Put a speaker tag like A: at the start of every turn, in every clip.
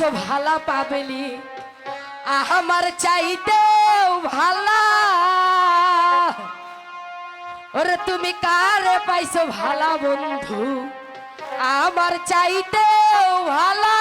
A: से भाला पावेली। आ हमार चाहते भाला। और तुम्हें कार पैसो भाला बंधु? आमार चाहते भाला।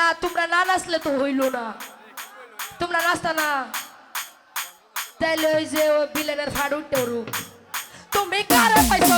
A: না, তোমরা না নাচলে তো হইল না। তোমরা নাচতা না। তাইলে ওই যে ও বিলেনের ফাড় উঠতে তুমি কারে পাইছো?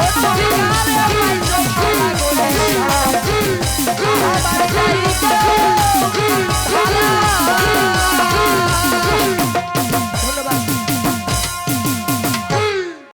A: Oh,